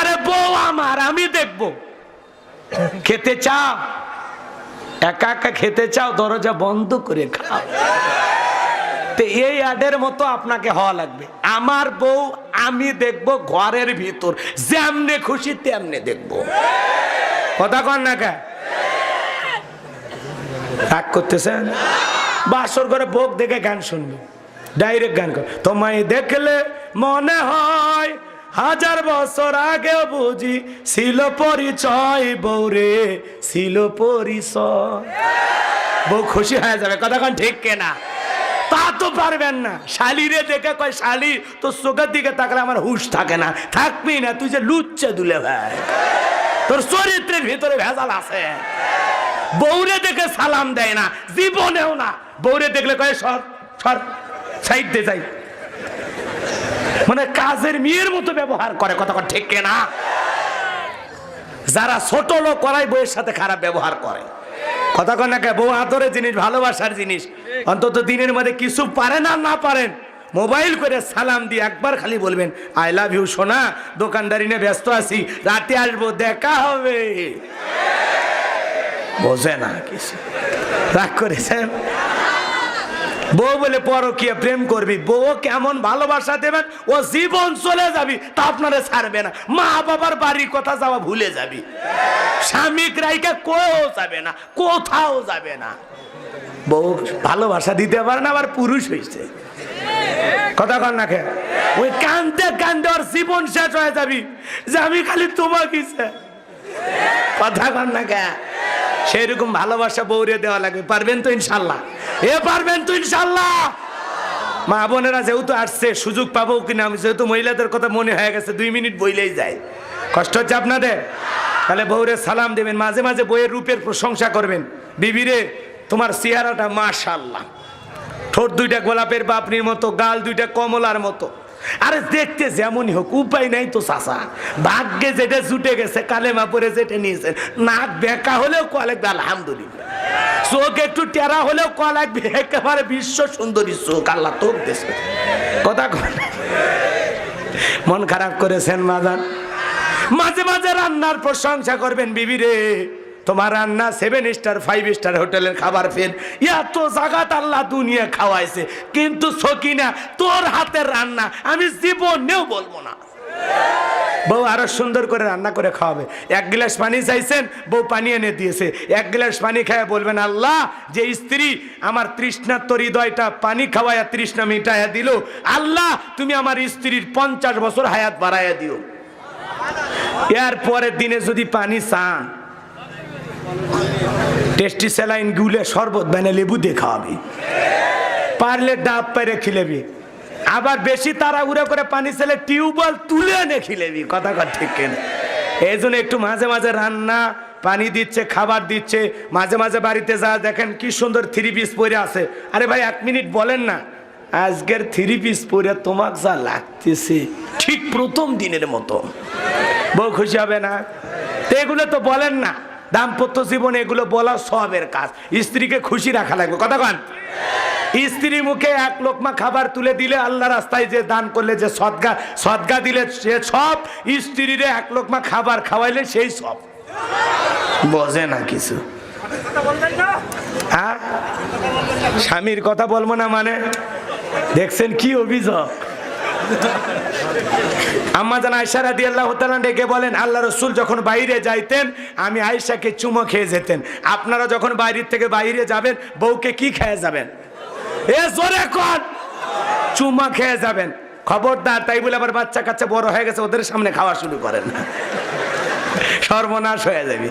আরে বউ আমার, আমি দেখব। খেতে চাও? একা একা খেতে চাও? দরজা বন্ধ করে খাও। তো এই অ্যাডের মতো আপনাকে হওয়া লাগবে। আমার বউ, আমি দেখব ঘরের ভিতর। যেমনে খুশি তেমনে দেখব। কথা কন না কে? রাগ করতেছেন? বাসর করে বোক দেখে গান শুনবে। ডাইরেক্ট গান কর। তোমায় দেখলে মনে হয় হাজার বছর আগে বুঝি ছিল পরিচয় বৌরে, ছিল পরিচয়। বউ খুশি হয়ে যাবে কতক্ষণ ঠিক কেনা? তা তো পারবেন না। শালিরে দেখে কয়, শালি তো চোখের দিকে তাকলে আমার হুশ থাকে না। থাকবি না, তুই যে লুচ্ছে দুলে ভাই তোর চরিত্রের ভিতরে ভেজাল আছে। বৌরে দেখে সালাম দেয় না, জীবনেও না। বৌরে দেখলে কয়, সর সর, সাইড দে যাই। মানে কাজের মেয়ের মতো ব্যবহার করে কতক্ষণ ঠিক না যারা ছোট লোক করাই বউয়ের সাথে খারাপ ব্যবহার করে। কথা কন না বউ আদরের জিনিস, ভালোবাসার জিনিস। অন্তত দিনের মধ্যে কিছু পারেন আর না পারেন, মোবাইল করে সালাম দিয়ে একবার খালি বলবেন, আই লাভ ইউ সোনা, দোকানদারি নিয়ে ব্যস্ত আছি, রাতে আসব, দেখা হবে। বোঝে না কিছু। রাগ করেছেন? বউ বলে পরকীয় প্রেম করবি, বউ কেমন ভালোবাসা দেবেন, ও জীবন চলে যাবি, তা আপনারে ছাড়বে না। মা বাবার বাড়ির কথা যাওয়া ভুলে যাবি। স্বামীক রাইকে কোথাও যাবে না, কোথাও যাবে না। বউ ভালোবাসা দিতে পারে না, আবার পুরুষ হয়েছে কথা কর না খেয়ে ওই কান্দতে কান্দতে ওর জীবন শেষ হয়ে যাবি, যে আমি খালি তোমাকে। কথা কর না কে সেরকম ভালোবাসা বৌরে দেওয়া লাগবে, পারবেন তো ইনশাল্লাহ। এ পারবেন তো ইনশাল্লাহ মা বোনেরা যেহেতু আসছে, সুযোগ পাবো কিনা, আমি যেহেতু মহিলাদের কথা মনে হয়ে গেছে, দুই মিনিট বইলেই যায়। কষ্ট হচ্ছে আপনাদের? তাহলে বউরে সালাম দেবেন, মাঝে মাঝে বইয়ের রূপের প্রশংসা করবেন। বিবিরে, তোমার চেহারাটা মাশাল্লাহ ঠোঁট দুইটা গোলাপের পাপড়ির মতো, গাল দুইটা কমলার মতো। আরে দেখতে যেমনই হোক, উপায় নাই তো চাষা ভাগ্যে যেটা জুটে গেছে, কালেমা পরে যেটা নিয়েছে নাক বেকা হলেও কলেক আলহামদুলিল্লাহ। চোখ একটু টেরা হলেও কলেক একেবারে বিশ্ব সুন্দরী চোখ, আল্লাহ তোক দেশে কথা মন খারাপ করেছেন মাদান মাঝে মাঝে রান্নার প্রশংসা করবেন বিবিরে তোমার রান্না সেভেন স্টার ফাইভ স্টার হোটেলের খাবার ফের। এত জাগাত আল্লাহ দুনিয়া খাওয়াইছে। কিন্তু সকিনা, তোর হাতের রান্না আমি জীবনেও বলব না। বউ আরও সুন্দর করে রান্না করে খাওয়াবে। এক গ্লাস পানি চাইছেন, বউ পানি এনে দিয়েছে। এক গ্লাস পানি খায় বলবেন, আল্লাহ, যে স্ত্রী আমার তৃষ্ণার তোর হৃদয়টা পানি খাওয়াইয়া তৃষ্ণা মিটাইয়া দিল, আল্লাহ, তুমি আমার স্ত্রীর পঞ্চাশ বছর হায়াত বাড়াইয়া দিও। এর পরের দিনে যদি পানি চান, টেস্টি স্যালাইন গুলে শরবত বানিয়ে লেবু দিয়ে খাওয়াবি। পারলে ডাব পেরে খিলেবি। আবার বেশি তাড়াহুড়ো করে পানি ছেলে টিউবওয়েল তুলে এনে খিলেবি কথা কথা ঠিক কেন? এই জন্য একটু মাঝে মাঝে রান্না, পানি দিচ্ছে, খাবার দিচ্ছে, মাঝে মাঝে বাড়িতে যা, দেখেন কি সুন্দর থ্রি পিস পরে আছে। আরে ভাই, এক মিনিট বলেন না, আজকের থ্রি পিস পরে তোমাক যা লাগতেছে, ঠিক প্রথম দিনের মতো। বউ খুশি হবে না? তো এগুলো তো বলেন না, দাম্পত্য জীবনে এগুলো বলা সবের কাজ। স্ত্রীকে খুশি রাখা লাগবে, কথা কন। স্ত্রী মুখে এক লোকমা খাবার তুলে দিলে আল্লাহ রাস্তায় যে দান করলে, যে সদগা সদগা দিলে সে সব স্ত্রীরে এক লোকমা খাবার খাওয়াইলে সেই সব। বোঝে না কিছু। হ্যাঁ? স্বামীর কথা বলব না মানে? দেখছেন কি অভিযোগ? আম্মা জান আয়সা রাদি আল্লাহ ডেকে বলেন, আল্লাহ রসুল যখন বাইরে যাইতেন, আমি আয়সাকে চুমো খেয়ে যেতেন। আপনারা যখন বাইরের থেকে বাইরে যাবেন, বউকে কি খেয়ে যাবেন? এ জোরে চুমা খেয়ে যাবেন। খবরদার, তাই বলে আবার বাচ্চা কাচ্চা বড় হয়ে গেছে, ওদের সামনে খাওয়া শুরু করেন। না সর্বনাশ হয়ে যাবে।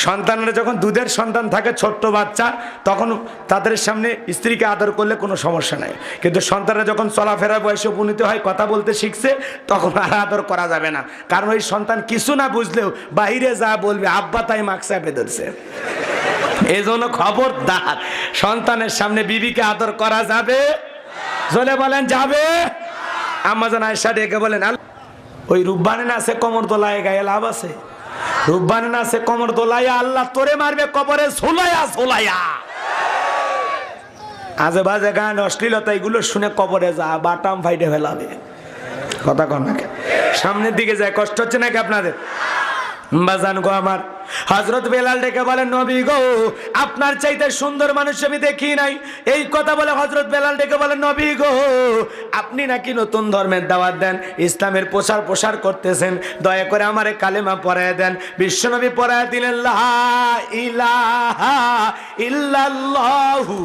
সন্তানরা যখন দুধের সন্তান থাকে, ছোট্ট বাচ্চা, তখন তাদের সামনে স্ত্রীকে আদর করলে কোনো সমস্যা নাই। কিন্তু সন্তানরা যখন চলাফেরা বয়সে উপনীত হয়, কথা বলতে শিখছে, তখন আর আদর করা যাবে না। কারণ ওই সন্তান কিছু না বুঝলেও বাইরে যা বলবে, আব্বা তাই মাস্ক চাপে ধরছে। এই জন্য খবরদার, সন্তানের সামনে বিবিকে আদর করা যাবে? জলে বলেন, যাবে? আমাজন আয়সা ডেকে বলেন "আল- ওই রূপবানে না আছে, কমর দোলায় গায়ে লাভ আছে? রূপবানে না আছে কমর দোলাইয়া, আল্লাহ তোরে মারবে কবরে, ঝোলাইয়া ঝোলাইয়া। আজে বাজে গান, অশ্লীলতা, এগুলো শুনে কবরে যা, বাটাম ফাইটে ফেলাবে। কথা কন সামনের দিকে যায়, কষ্ট হচ্ছে নাকি আপনাদের? বাজান গো আমার। হজরত বেলাল ডেকে বলেন নবী গো, আপনার চাইতে সুন্দর মানুষ আমি দেখি নাই। এই কথা বলে হজরত বেলাল ডেকে বলেন নবী গো, আপনি নাকি নতুন ধর্মের দাওয়াত দেন, ইসলামের প্রচার প্রসার করতেছেন। দয়া করে আমারে কালেমা পড়ায় দেন। বিশ্বনবী পড়ায় দিলেন ইল্লাল্লাহু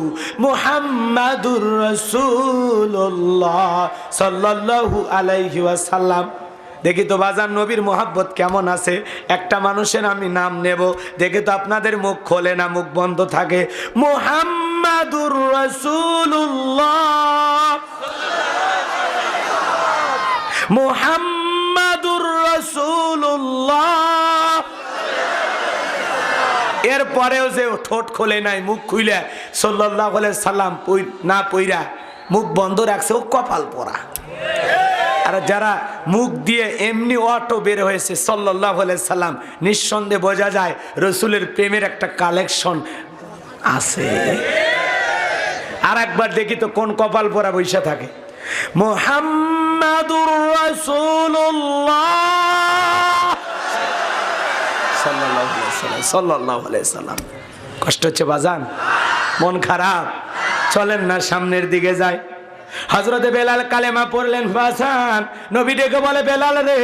মুহাম্মাদুর রাসূলুল্লাহ সাল্লাল্লাহু আলাইহি ওয়াসাল্লাম। দেখি তো বাজার নবীর মোহাব্বত কেমন আছে? একটা মানুষের আমি নাম নেব। দেখি তো আপনাদের মুখ খোলে না, মুখ বন্ধ থাকে। মোহাম্মাদুর রসুল্লাহ মোহাম্মাদুর রসুল্লাহ এরপরেও যে ঠোঁট খোলে নাই, মুখ খুইলে সাল্লাহ সাল্লাম না পইরা মুখ বন্ধ রাখছে, ও কপাল পরা। আর যারা মুখ দিয়ে এমনি অটো বের হয়েছে সাল্লাহ সাল্লাম, নিঃসন্দেহে বোঝা যায় রসুলের প্রেমের একটা কালেকশন আছে। আর একবার দেখি তো কোন কপাল পরা বৈশা থাকে। কষ্ট হচ্ছে বাজান? মন খারাপ? চলেন না, সামনের দিকে যায় হজরতে বেলাল কালেমা পড়লেন বাসান নবী ডেকে বলে, বেলাল রে,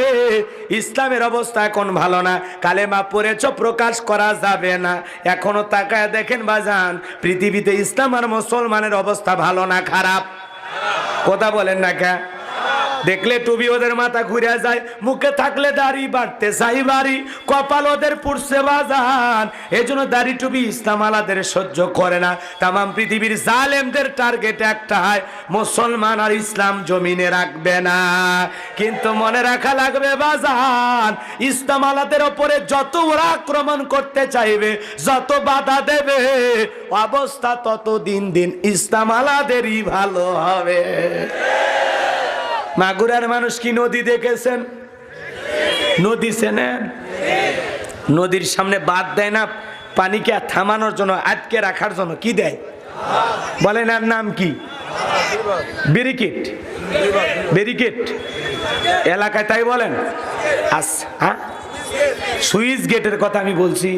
ইসলামের অবস্থা এখন ভালো না। কালেমা পড়েছ, প্রকাশ করা যাবে না। এখনও তাকায় দেখেন বাজান, পৃথিবীতে ইসলাম আর মুসলমানের অবস্থা ভালো না, খারাপ? কথা বলেন না কে? দেখলে টুবি ওদের মাথা ঘুরে যায়, মুখে থাকলে দাড়ি বাড়তে চাই বাড়ি, কপাল ওদের পুড়ছে বাজান। এই জন্য দাড়ি টুবি ইসলাম আলাদের সহ্য করে না। তামাম পৃথিবীর জালেমদের টার্গেট একটাই, মুসলমান আর ইসলাম জমিনে রাখবে না। কিন্তু মনে রাখা লাগবে বাজান, ইসলাম আলাদের ওপরে যত ওরা আক্রমণ করতে চাইবে, যত বাধা দেবে, অবস্থা তত দিন দিন ইসলাম আলাদেরই ভালো হবে। মাগুরার মানুষ কি নদী দেখেছেন? নদী চেনেন? নদীর সামনে বাদ দেয় না, পানিকে থামানোর জন্য, আটকে রাখার জন্য কি দেয়? বলেন আর নাম কি? ব্যারিকেড। ব্যারিকেড। এলাকায় তাই বলেন? আস হ্যাঁ সুইচ গেটের কথা আমি বলছি।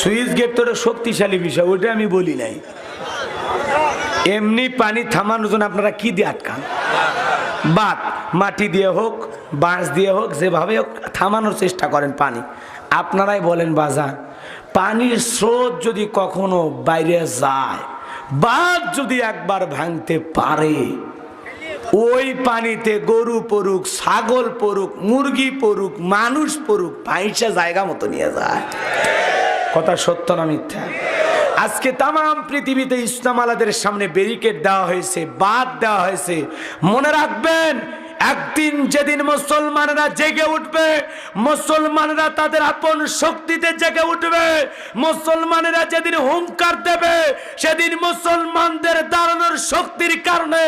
সুইচ গেট তো শক্তিশালী বিষয় ওটা আমি বলি নাই। এমনি পানি থামানোর জন্য আপনারা কি দিয়ে আটকান? বাদ, মাটি দিয়ে হোক, বাঁশ দিয়ে হোক, যেভাবে হোক, থামানোর চেষ্টা করেন পানি। আপনারাই বলেন, বাজান, পানির স্রোত যদি কখনো বাইরে যায় বাদ যদি একবার ভাঙতে পারে, ওই পানিতে গরু পড়ুক, ছাগল পড়ুক, মুরগি পড়ুক, মানুষ পড়ুক পাইসা জায়গা মতো নিয়ে যায়। কথা সত্য না মিথ্যা? আজকে তাম পৃথিবীতে ইসলাম আলাদের সামনে ব্যারিকেড দেওয়া হয়েছে বাদ দেওয়া হয়েছে। মনে রাখবেন একদিন যেদিন মুসলমানরা জেগে উঠবে, মুসলমানরা তাদের আপন শক্তিতে জেগে উঠবে, মুসলমানেরা যেদিন হুঙ্কার দেবে, সেদিন মুসলমানদের দাঁড়ানোর শক্তির কারণে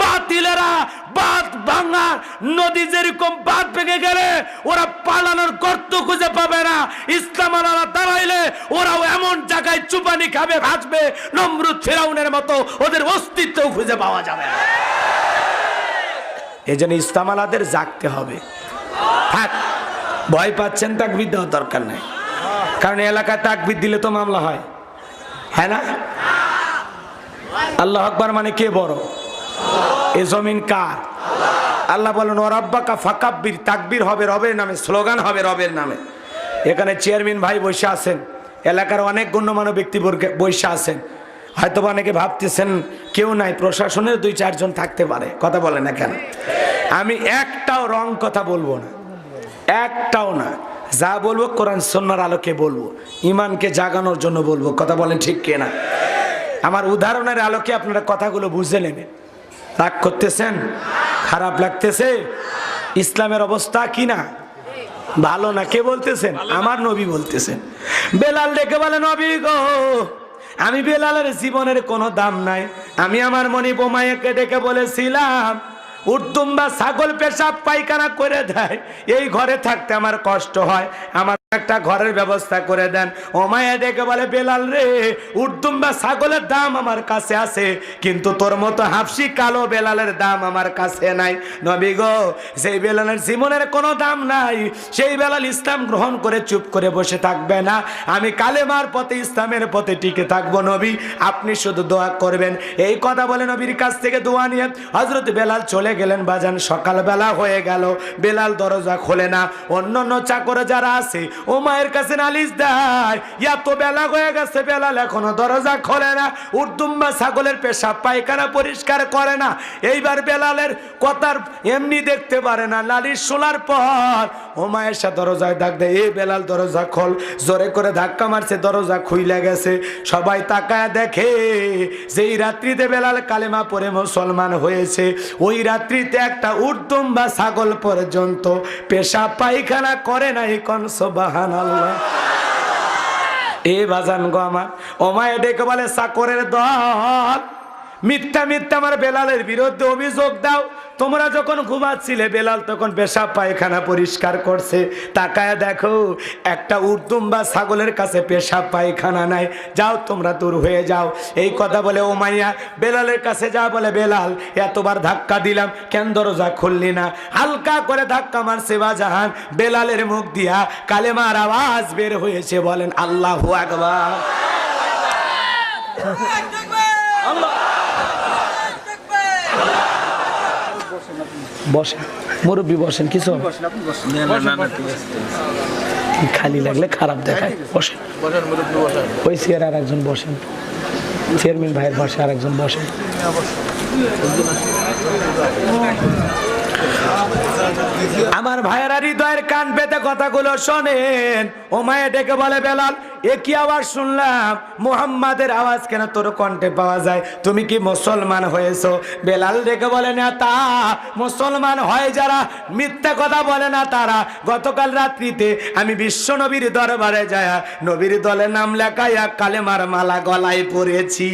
বাতিলেরা বাদ ভাঙা, নদী যেরকম বাদ ভেঙে গেলে, ওরা পালানোর গর্ত খুঁজে পাবে না। ইসলাম আলারা দাঁড়াইলে ওরাও এমন জায়গায় চুপানি খাবে, ভাজবে, নমরুদ ফেরাউনের মতো ওদের অস্তিত্ব খুঁজে পাওয়া যাবে না। এই জন্য ইসলাম আলাদের জাগতে হবে। থাক, ভয় পাচ্ছেন তাকবিদ দেওয়ার দরকার নাই। কারণ এলাকায় তাকবিদ দিলে তো মামলা হয়। হ্যাঁ না? আল্লাহ আকবর মানে কে বড়? এ জমিন কার? আল্লাহ বলেন ওরাব্বাকা ফাকাব্বির। তাকবির হবে রবের নামে, স্লোগান হবে রবের নামে। এখানে চেয়ারম্যান ভাই বসে আছেন। এলাকার অনেক গণ্যমান্য ব্যক্তিবর্গ বসে আছেন। হয়তো অনেকে ভাবতেছেন, কেউ নাই, প্রশাসনের দুই চারজন থাকতে পারে। কথা বলে না কেন? আমি একটাও রং কথা বলব না। একটাও না। যা বলব কোরআন সন্ন্যার আলোকে বলব। ইমানকে জাগানোর জন্য বলব। কথা বলেন ঠিক কিনা? আমার উদাহরণের আলোকে আপনারা কথাগুলো বুঝে নেবেন। রাগ করতেছেন? খারাপ লাগতেছে? ইসলামের অবস্থা কি না ভালো না? কে বলতেছেন? আমার নবী বলতেছেন। বেলাল ডেকে বলে, নবী গো আমি বেলালের জীবনের কোনো দাম নাই। আমি আমার মনি বোমাইকে ডেকে বলেছিলাম উর্দুম বা ছাগল পেশাব পায়খানা করে দেয়। এই ঘরে থাকতে আমার কষ্ট হয়। আমার একটা ঘরের ব্যবস্থা করে দেন। ওমায়া ডেকে বলে, বেলাল রে, উর্দুম বা ছাগলের দাম আমার কাছে আছে, কিন্তু তোর মতো হাফসি কালো বেলালের দাম আমার কাছে নাই। নবী গো সেই বেলালের জীবনের কোনো দাম নাই, সেই বেলাল ইসলাম গ্রহণ করে চুপ করে বসে থাকবে না। আমি কালেমার পথে, ইসলামের পথে টিকে থাকব, নবী, আপনি শুধু দোয়া করবেন। এই কথা বলে নবীর কাছ থেকে দোয়া নিয়ে হজরত বেলাল চলে গেলেন বাজান। সকালবেলা হয়ে গেল, বেলাল দরজা খোলে না। অন্য অন্য চাকর যারা আছে ও মায়ের কাছে নালিশ দেয় এত বেলা হয়ে গেছে, বেলাল এখনও দরজা খোলে না। উর্দুম্বা ছাগলের পেশাব পায়খানা পরিষ্কার করে না। এইবার বেলালের কথার এমনি দেখতে পারে না। নালিশ শোনার পর ও মায়ের সাথে দরজায় ডাক দেয় এই বেলাল, দরজা খোল। জোরে করে ধাক্কা মারছে, দরজা খুইলে গেছে। সবাই তাকায় দেখে, যেই রাত্রিতে বেলাল কালেমা পরে মুসলমান হয়েছে, ওই রাত্রিতে একটা উর্দুম্বা ছাগল পর্যন্ত পেশা পায়খানা করে নাই আল্লাহ এ বাজান গো আমার। ওমায় ডেকে বলে সাকরের দল। মিথ্যা মিথ্যা আমার বেলালের বিরুদ্ধে অভিযোগ দাও। তোমরা যখন ঘুমাচ্ছিলে, বেলাল তখন পেশাব পায়খানা পরিষ্কার করছে। তাকায় দেখো, একটা উর্দুম বা ছাগলের কাছে পেশাব পায়খানা নাই। যাও, তোমরা দূর হয়ে যাও। এই কথা বলে ও মাইয়া বেলালের কাছে যা বলে, বেলাল, এতবার ধাক্কা দিলাম, কেন দরজা খুললি না? হালকা করে ধাক্কা মারছে বাজাহান। বেলালের মুখ দিয়া কালেমার আওয়াজ বের হয়েছে, বলেন আল্লাহ আকবার। বসেন মুরব্বী বসেন কিছু খালি লাগলে খারাপ দেখায়। বসেন। ওই চেয়ার আর একজন বসেন। চেয়ারম্যান ভাইয়ের পাশে আর একজন বসেন। আমার ভাইয়েরা হৃদয়ের কান পেতে কথাগুলো শোনেন। ও মায়ে ডেকে বলে, বেলাল, এ কি আওয়াজ শুনলাম? মুহাম্মাদের আওয়াজ কেন তোর কণ্ঠে পাওয়া যায়? তুমি কি মুসলমান হয়েছো? বেলাল ডেকে বলে, না তা, মুসলমান হয় যারা মিথ্যা কথা বলে না তারা। গতকাল রাত্রিতে আমি বিশ্ব নবীর দরবারে যায় নবীর দলে নাম লেখাইয়া কালেমার মালা গলায় পরেছি।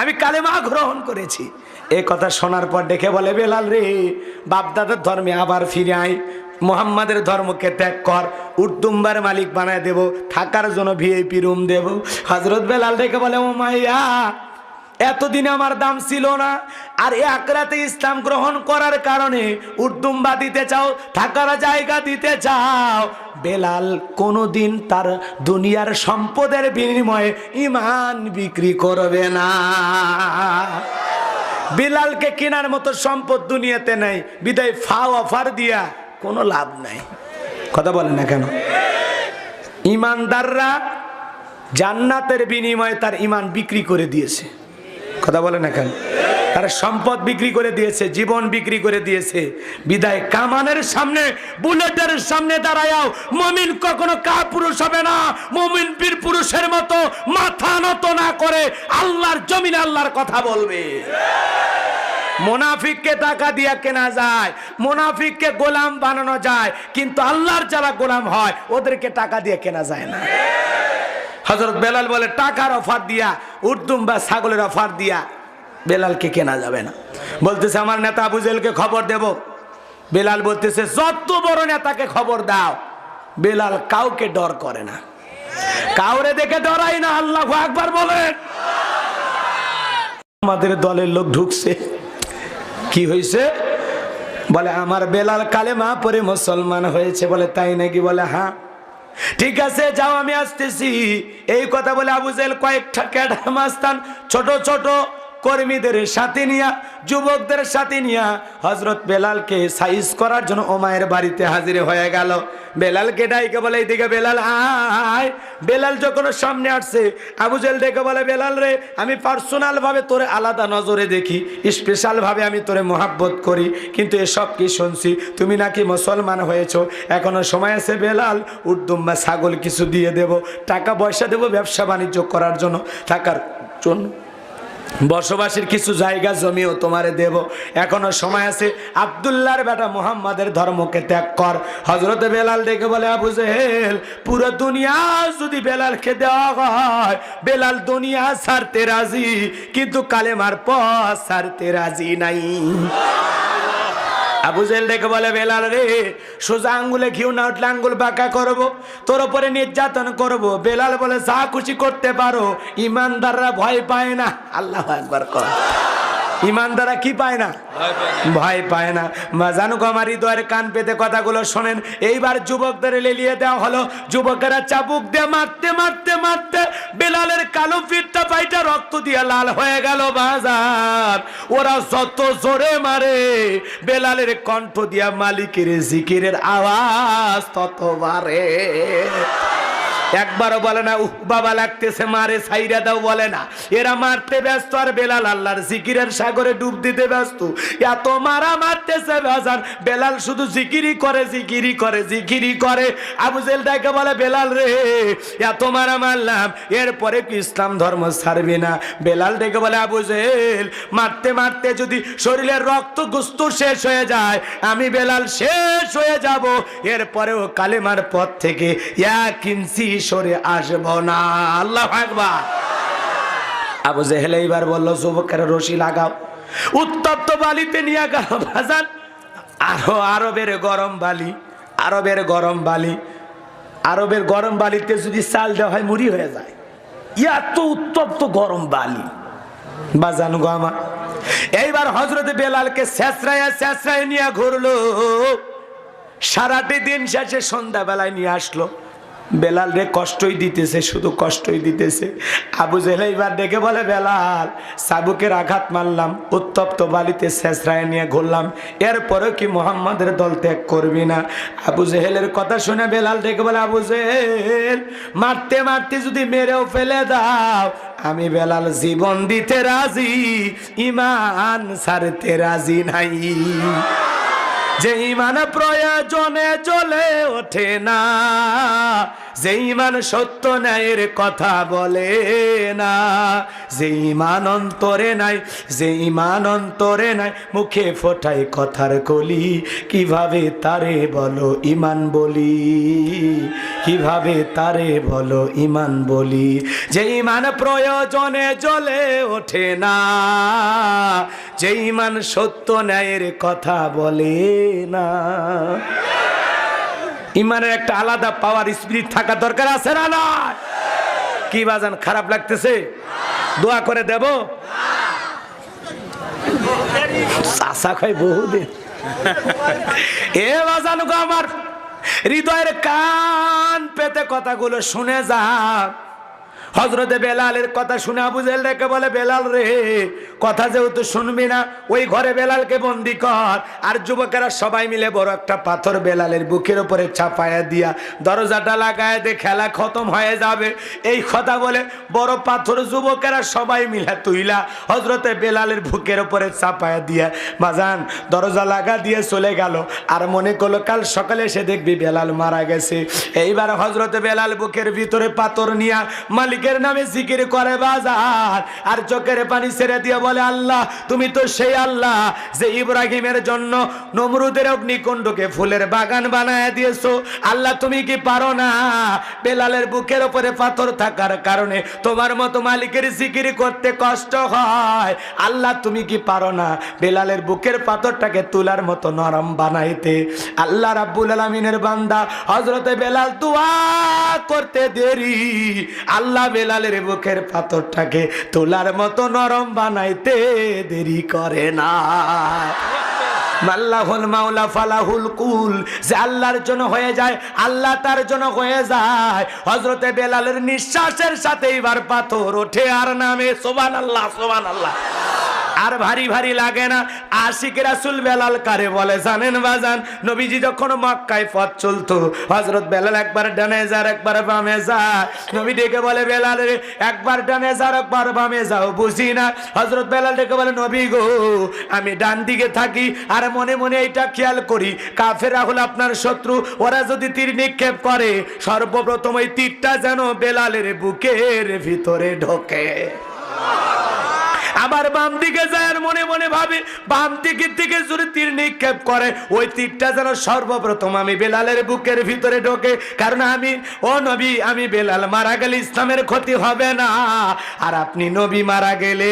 আমি কালেমা গ্রহণ করেছি। এ কথা শোনার পর দেখে বলে, বেলাল রে, বাপদাদার ধর্মে আবার ফিরে আয়। মোহাম্মদের ধর্মকে ত্যাগ কর, উর্দুম্বার মালিক বানায় দেব, থাকার জন্য ভিআইপি রুম দেব। হজরত বেলাল দেখে বলে, ও মাইয়া, এতদিন আমার দাম ছিল না, আর এক রাতে ইসলাম গ্রহণ করার কারণে উর্দুম্বা দিতে চাও, থাকার জায়গা দিতে চাও। বেলাল কোনোদিন তার দুনিয়ার সম্পদের বিনিময়ে ইমান বিক্রি করবে না। বিলালকে কেনার মতো সম্পদ দুনিয়াতে নাই। বিদায় ফাও অফার দিয়া কোনো লাভ নাই। কথা বলে না কেন? ইমানদাররা জান্নাতের বিনিময়ে তার ইমান বিক্রি করে দিয়েছে। কথা বলে না কেন? তার সম্পদ বিক্রি করে দিয়েছে, জীবন বিক্রি করে দিয়েছে। বিদায় কামানের সামনে, বুলেটের সামনে দাঁড়ায়াও। মমিন কখনো কা পুরুষ হবে না? মমিন বীর পুরুষের মতো মাথা নত না করে আল্লাহর জমিন আল্লাহর কথা বলবে। মোনাফিককে টাকা দিয়া কেনা যায়, মোনাফিককে গোলাম বানানো যায়, কিন্তু আল্লাহর যারা গোলাম হয়, ওদেরকে টাকা দিয়ে কেনা যায় না। হজরত বেলাল বলে, টাকার অফার দিয়া উর্দুম বা ছাগলের অফার দিয়া বেলালকে কেনা যাবে না। বলতেছে, আমার নেতা বুজেলকে খবর দেব। বেলাল বলতেছে, যত বড় নেতাকে খবর দাও, বেলাল কাউকে ডর করে না। কাউরে দেখে ডরাই না, আল্লাহ একবার বলেন। আমাদের দলের লোক ঢুকছে। কি হয়েছে বলে, আমার বেলাল কালেমা পরে মুসলমান হয়েছে। বলে, তাই নাকি? বলে হ্যাঁ। ঠিক আছে, যাও, আমি আসতেছি। এই কথা বলে আবু জেল কয়েকটা ক্যাডার মাস্তান ছোট ছোট কর্মীদের সাথে নিয়া, যুবকদের সাথে নিয়া হজরত বেলালকে সাইজ করার জন্য ওমায়ের বাড়িতে হাজির হয়ে গেল। বেলালকে ডাইকে বলে এইদিকে বেলাল, আয়। বেলাল যখন সামনে আসছে, আবু জেল ডেকে বলে, বেলাল রে, আমি পার্সোনাল ভাবে তোরে আলাদা নজরে দেখি স্পেশাল ভাবে আমি তোরে মোহাব্বত করি, কিন্তু এসব কি শুনছি? তুমি নাকি মুসলমান হয়েছো, এখনও সময় আছে বেলাল উর্দুম্বা ছাগল কিছু দিয়ে দেব, টাকা পয়সা দেব ব্যবসা বাণিজ্য করার জন্য, থাকার জন্য। বসবাসের কিছু জায়গা জমিও তোমারে দেব। এখনও সময় আছে আবদুল্লার বেটা মুহাম্মাদের ধর্মকে ত্যাগ কর। হজরত বেলাল ডেকে বলে, আবু জেহেল, পুরো দুনিয়া যদি বেলালকে দেওয়া হয়, বেলাল দুনিয়া ছাড়তে রাজি, কিন্তু কালেমার পথ ছাড়তে রাজি নাই। আবু জেল বলে, বেলাল রে, সোজা আঙ্গুলে ঘিউ না উঠলে আঙ্গুল বাঁকা করব, তোর ওপরে নির্যাতন করব। বেলাল বলে, যা খুশি করতে পারো, ইমানদাররা ভয় পায় না। আল্লাহ একবার কর। ইমানদারা কি পায় না? ভয় পায় না। মা জানো গো আমার হৃদয়ের কান পেতে কথাগুলো শোনেন। এইবার যুবকদের লেলিয়ে দেওয়া হলো। যুবকেরা চাবুক দিয়ে মারতে মারতে মারতে বেলালের কালো ফিটটা পাইটা রক্ত দিয়ে লাল হয়ে গেল বাজার। ওরা যত জোরে মারে, বেলালের কণ্ঠ দিয়া মালিকের জিকিরের আওয়াজ তত বাড়ে। একবারও বলে না, উহ, বাবা লাগতেছে, মারে সাইরা দাও বলে না। এরা মারতে ব্যস্ত আর বেলাল আল্লাহর জিকিরের সাগরে ডুব দিতে ব্যস্ত। এত মারা মারতেছে বাজার বেলাল শুধু জিকিরি করে জিকিরি করে জিকিরি করে। আবু জেল ডাকে বলে, বেলাল রে, এত মারা মারলাম, এরপরে কি ইসলাম ধর্ম ছাড়বি না? বেলাল ডেকে বলে, আবু জেল, মারতে মারতে যদি শরীরের রক্ত গুস্ত শেষ হয়ে যায়, আমি বেলাল শেষ হয়ে যাব। এরপরেও কালেমার পথ থেকে এক ইঞ্চি সরে আসব না। আল্লাহ আকবার। আবু জেহেল এইবার বলল, যুবকের রশি লাগাও। উত্তপ্ত বালিতে নিয়ে গেল বাজান। আরও আরবের গরম বালি, আরবের গরম বালি। আরবের গরম বালিতে যদি চাল দেওয়া হয়, মুড়ি হয়ে যায়। এত উত্তপ্ত গরম বালি। বাজান গো আমার, এইবার হজরত বেলালকে শেষরায় শেষরায় নিয়ে ঘুরলো। সারাটি দিন শেষে সন্ধ্যাবেলায় নিয়ে আসলো। বেলাল রে কষ্টই দিতেছে, শুধু কষ্টই দিতেছে। আবু এইবার ডেকে বলে, বেলাল, সাবুকের আঘাত মারলাম, উত্তপ্ত বালিতে শেষরায় নিয়ে ঘুরলাম, এরপরেও কি মোহাম্মদের দল ত্যাগ করবি না? আবু জেহেলের কথা শুনে বেলাল ডেকে বলে, আবু জেহেল, মারতে মারতে যদি মেরেও ফেলে দাও, আমি বেলাল জীবন দিতে রাজি, ইমান সারতে রাজি নাই। যে ইমান প্রয়োজনে চলে ওঠে না। যে ইমান সত্য ন্যায়ের কথা বলে না যে ইমান অন্তরে নাই যে ইমান অন্তরে নাই, মুখে ফোটাই কথার কলি। কীভাবে তারে বলো ইমান বলি? কীভাবে তারে বলো ইমান বলি? যে ইমান প্রয়োজনে জ্বলে ওঠে না যে ইমান সত্য ন্যায়ের কথা বলে না। ইমানের একটা আলাদা পাওয়ার স্পিরিট থাকা দরকার আছে না না কি বাজান, খারাপ লাগতেছে? দোয়া করে দেব? চাষা খাই বহুদিন। এ বাজান গো আমার, হৃদয়ের কান পেতে কথাগুলো শুনে যা। হজরতে বেলালের কথা শুনে আবু জেল বলে, বেলাল রে, কথা যেহেতু শুনবি না, ওই ঘরে বেলালকে বন্দি কর। আর যুবকেরা সবাই মিলে বড় একটা পাথর বেলালের বুকের উপরে চাপায়া দিয়া দরজাটা লাগায় দে খেলা খতম হয়ে যাবে। এই কথা বলে বড় পাথর যুবকেরা সবাই মিলে তুইলা হজরতে বেলালের বুকের উপরে চাপায়া দিয়া, মাজান, দরজা লাগা দিয়ে চলে গেল। আর মনে করল কাল সকালে এসে দেখবি বেলাল মারা গেছে। এইবার হজরতে বেলাল বুকের ভিতরে পাথর নিয়া মালিকের নামে জিকির করে বাজার, আর চোখের পানি ছেড়ে দিয়ে বলে, আল্লাহ, তুমি তো সেই আল্লাহ যে ইব্রাহিমের জন্য নমরুদের অগ্নিকুণ্ডকে ফুলের বাগান বানায় দিয়েছ। আল্লাহ, তুমি কি পারো না বেলালের বুকের উপরে পাথর থাকার কারণে তোমার মতো মালিকের জিকির করতে কষ্ট হয়? আল্লাহ, তুমি কি পারো না বেলালের বুকের পাথরটাকে তুলার মতো নরম বানাইতে? আল্লাহ রাব্বুল আলামিনের বান্দা হজরতে বেলাল তুয়া করতে দেরি। আল্লাহ বেলালের বুকের পাথরটাকে তোলার মতো নরম বানাইতে দেরি করে না। মাল্লাহুল মাওলা ফালাহুল কুল, যে আল্লাহর জন্য হয়ে যায়, আল্লাহ তার জন্য হয়ে যায়। হজরতে বেলালের নিঃশ্বাসের সাথে এবার পাথর ওঠে আর নামে সোবান আল্লাহ সোবান আল্লাহ আর ভারী ভারী লাগে না। আশিক রাসুল বেলাল কারে বলে, জানেন বাজান নবীজি যখন মক্কায় পথ চলতো হজরত বেলাল একবার ডানে যার একবার বামে যা নবী ডেকে বলে, বেলাল রে, একবার ডানে যার একবার বামে যাও, বুঝি না? হজরত বেলাল ডেকে বলে, নবী গো, আমি ডান দিকে থাকি, আর মনে মনে এইটা খেয়াল করি, কাফেরা হলো আপনার শত্রু, ওরা যদি তীর নিক্ষেপ করে, সর্বপ্রথম ওই তীরটা যেন বেলালের বুকের ভিতরে ঢোকে। আবার বাম দিকে যায় আর মনে মনে ভাবে, বাম দিকের থেকে যদি তীর নিক্ষেপ করে, ওই তীরটা যেন সর্বপ্রথম আমি বেলালের বুকের ভিতরে ঢোকে। কারণ আমি, ও নবী, আমি বেলাল, মারা গেলে ইসলামের ক্ষতি হবে না। আর আপনি নবী মারা গেলে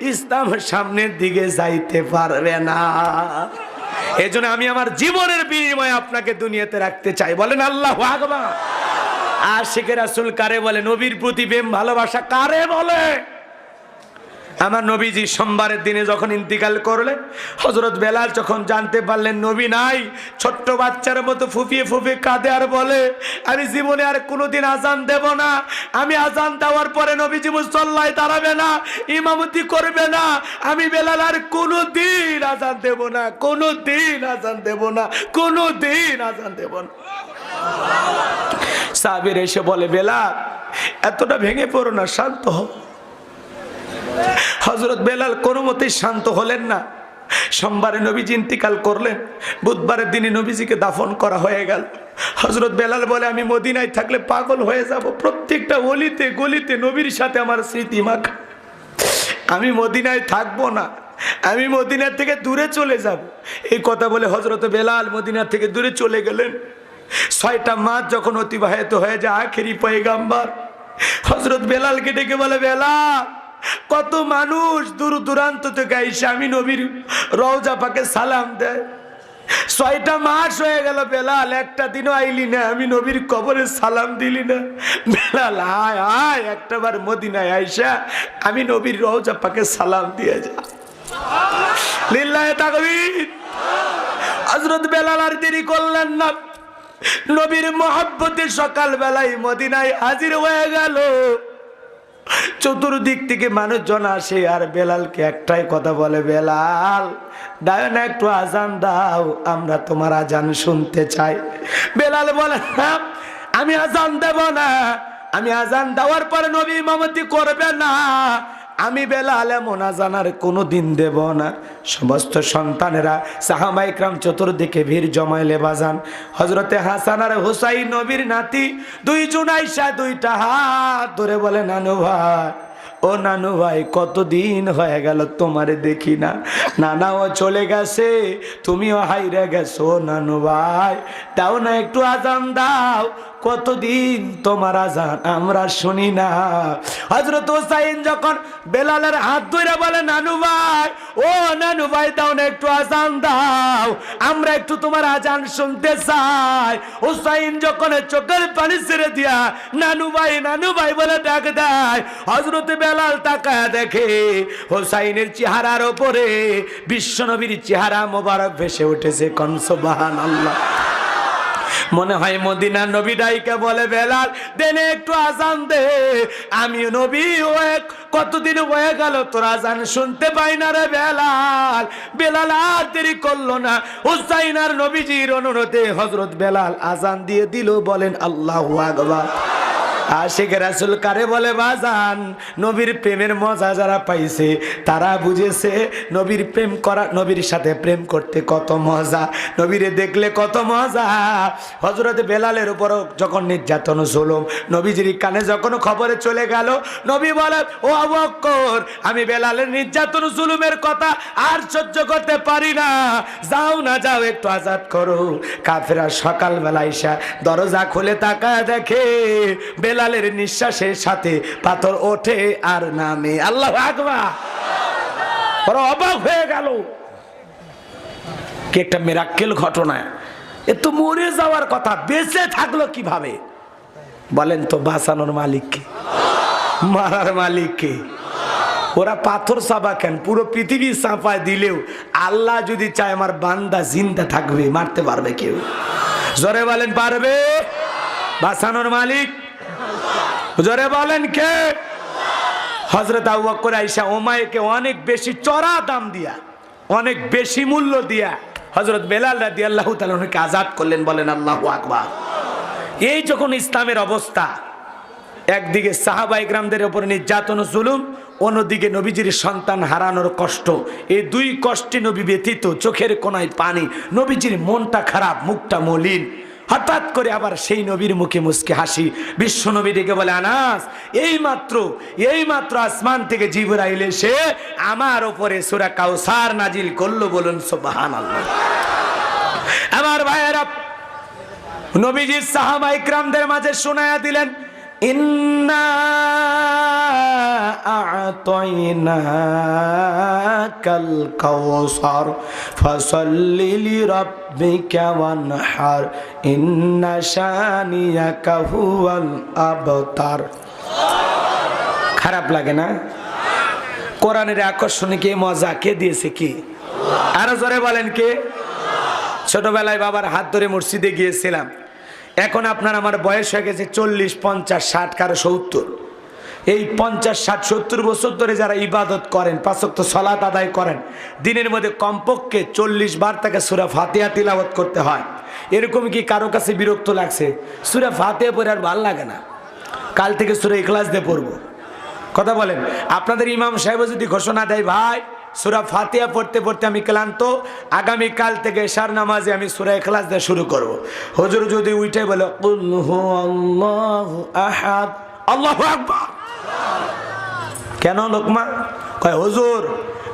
ইসলাম সামনের দিকে যাইতে পারবে না। এই জন্য আমি আমার জীবনের বিনিময়ে আপনাকে দুনিয়াতে রাখতে চাই। বলেন আল্লাহ আকবার। আর শেখে রাসুল কারে বলে, নবীর প্রতি প্রেম, ভালোবাসা কারে বলে? আমার নবীজি সোমবারের দিনে যখন ইন্তিকাল করলেন হজরত বেলাল যখন জানতে পারলেন নবী নাই, ছোট্ট বাচ্চার মতো ফুপিয়ে ফুপিয়ে কাঁদে আর বলে আমি জীবনে আর কোনোদিন আজান দেব না। আমি আজান দেওয়ার পরে নবীজি মুসল্লায় দাঁড়াবে না, ইমামতি করবে না। আমি বেলাল আর কোনো দিন আজান দেব না কোনো দিন আজান দেব না কোনো দিন আজান দেব না। সাবির এসে বলে, বেলাল, এতটা ভেঙে পড়ো না, শান্ত হোক হজরত বেলাল কোনো মতেই শান্ত হলেন না। সোমবারে নবীজি ইন্তিকাল করলেন, বুধবারের দিনে নবীজিকে দাফন করা হয়ে গেল। হজরত বেলাল বলে, আমি মদিনায় থাকলে পাগল হয়ে যাব। প্রত্যেকটা অলিতে গলিতে নবীর সাথে আমার স্মৃতি মাখা। আমি মদিনায় থাকব না। আমি মদিনার থেকে দূরে চলে যাব। এই কথা বলে হজরত বেলাল মদিনার থেকে দূরে চলে গেলেন। ছয়টা মাস যখন অতিবাহিত হয়ে যায়, আখেরি পয়গাম্বার। হজরত বেলালকে ডেকে বলে, বেলাল কত মানুষ দূর দূরান্ত থেকে আইসে আমি নবীর রওজা পাকে সালাম দেয়। ছয়টা মাস হয়ে গেল বেলাল, একটা দিনও আইলি না। আমি নবীর কবরে সালাম দিলি না। বেলাল, আয় আয়, একটা বার মদিনায় আইসা আমি নবীর রওজা পাকে সালাম দিয়ে যা। লিল্লাহে তাকবীর। হযরত বেলাল আর দেরি করলেন না। নবীর মহব্বতে সকাল বেলায় মদিনায় হাজির হয়ে গেল। চতুর্দিক থেকে মানুষজন আসে আর বেলালকে একটাই কথা বলে, বেলাল দাও না, একটু আজান দাও, আমরা তোমার আজান শুনতে চাই। বেলাল বলে না আমি আজান দেব না, আমি আজান দেওয়ার পরে নবী মামতি করবে না আমি বেলাল এমন আজান আর কোনো দিন দেব না। সমস্ত সন্তানেরা সাহাবাইকরাম চতুর্দিকে ভিড় জমাইলে বাজান। হজরতে হাসান আর হুসাইন নবীর নাতি দুই জুনাইশা দুইটা হাত ধরে বলে, নানু ভাই, ও নানু ভাই, কতদিন হয়ে গেল তোমারে দেখি না। নানাও চলে গেছে, তুমিও হাইরে গেছো, নানু ভাই, দাও না একটু আজান দাও কতদিন তোমার আজান আমরা শুনি না। হজরত হোসাইন যখন বেলালের হাত ধরে বলে, নানু ভাই, ও নানু ভাই, দাও না একটু আজান দাও, আমরা একটু তোমার আজান শুনতে চাই। হোসাইন যখন চোখের পানি ছেড়ে দিয়া, নানু ভাই নানু ভাই, বলে ডাক দেয় হজরত বেলাল তাকায় দেখে হোসাইনের চেহারার ওপরে বিশ্বনবীর চেহারা মোবারক ভেসে উঠেছে কনসবাহান আল্লাহ মনে হয় মদিনা নবী ডাইকে বলে, বেলাল, দেনে একটু আজান দে। আমি নবী হয়ে কতদিন হয়ে গেল তোর আজান শুনতে পাই না রে বেলাল। বেলাল আর দেরি করল না। হুসাইনার নবীজির অনুরোধে হজরত বেলাল আজান দিয়ে দিল, বলেন আল্লাহ আকবার। আশেখ রাসুল কারে বলে, বাজান, নবীর প্রেমের মজা যারা পাইছে, তারা বুঝেছে নবীর প্রেম করা, নবীর সাথে প্রেম করতে কত মজা। নবীরে দেখলে কত মজা। হজরত বেলালের উপর যখন নির্যাতন, জুলুম, নবীজির কানে যখন খবরে চলে গেল, নবী বলে, ও অবক্কর আমি বেলালের নির্যাতন, জুলুমের কথা আর সহ্য করতে পারি না। যাও না, যাও, একটু আজাদ করো। কাফেরা সকালবেলা এসা দরজা খুলে তাকায় দেখে বেলালের নিঃশ্বাসের সাথে পাথর ওঠে আর নামে। আল্লাহ আকবা ওরা অবাক হয়ে গেল। কি একটা মেরাক্কেল ঘটনা এ তো মরে যাওয়ার কথা, বেঁচে থাকল কীভাবে? বলেন তো, বাঁচানোর মালিককে মারার মালিককে ওরা পাথর চাপা কেন? পুরো পৃথিবী চাপায় দিলেও আল্লাহ যদি চায় আমার বান্দা জিন্দা থাকবে, মারতে পারবে কেউ? জোরে বলেন, পারবে? বাঁচানোর মালিক জোরে বলেন কে? হজরত আবু বকর আইসা ওমায়কে অনেক বেশি চড়া দাম দিয়া, অনেক বেশি মূল্য দিয়া হজরত বেলাল রাদি আল্লাহ তালকে আজাদ করলেন, বলেন আল্লাহ আকবার। এই যখন ইসলামের অবস্থা, একদিকে সাহাবাইগ্রামদের ওপর নির্যাতন জুলুম, অন্যদিকে নবীজির সন্তান হারানোর কষ্ট, এই দুই কষ্টে নবী ব্যতীত চোখের কোনায় পানি, নবীজির মনটা খারাপ, মুখটা মলিন। হঠাৎ করে আবার সেই নবীর মুখে মুসকে হাসি। বিশ্ব নবী ডেকে বলে, আনাস এই মাত্র এই মাত্র আসমান থেকে জিবরাইল এসে আমার ওপরে সুরা কাউসার নাজিল করল বলুন সোবাহান আমার ভাইয়েরা, নবীজির সাহাবা ইকরামদের মাঝে শোনায়া দিলেন ইন্না আ'তাইনাকাল কাউসার ফাসাল্লি লিরাব্বিকা ওয়ানহার, ইন্না শানিয়াকা হুয়াল আবতার। খারাপ লাগে না? কোরআনের আকর্ষণে কে, মজা কে দিয়েছে কি? আরও জোরে বলেন কে? ছোটবেলায় বাবার হাত ধরে মসজিদে গিয়েছিলাম। এখন আপনার আমার বয়স হয়ে গেছে চল্লিশ, পঞ্চাশ, ষাট, কারও সত্তর। এই পঞ্চাশ, ষাট, সত্তর বছর ধরে যারা ইবাদত করেন পাঁচক্ত সলাত আদায় করেন, দিনের মধ্যে কমপক্ষে চল্লিশ বার তাকে সুরা ফাতিহা তিলাবত করতে হয়। এরকম কি কারও কাছে বিরক্ত লাগছে? সুরা ফাতিহা পরে আর ভালো লাগে না। কাল থেকে সুরা ইখলাস দিয়ে পড়ব। কথা বলেন, আপনাদের ইমাম সাহেব যদি ঘোষণা দেয়, ভাই সুরা ফাতিয়া পড়তে পড়তে আমি ক্লান্ত। আগামী কাল থেকে এশার নামাজে আমি সুরা এখলাস দিয়ে শুরু করব। হুজুর যদি উঠে বলে আহাদ। কেন লোকমা? কয়, হুজুর,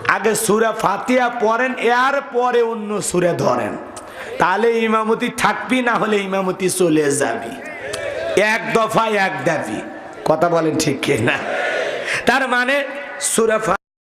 আগে সুরা ফাতিয়া পড়েন, এর পরে অন্য সুরে ধরেন। তাহলে ইমামতি থাকবি, না হলে ইমামতি চলে যাবি। এক দফা এক দাবি। কথা বলেন ঠিক না তার মানে সুরা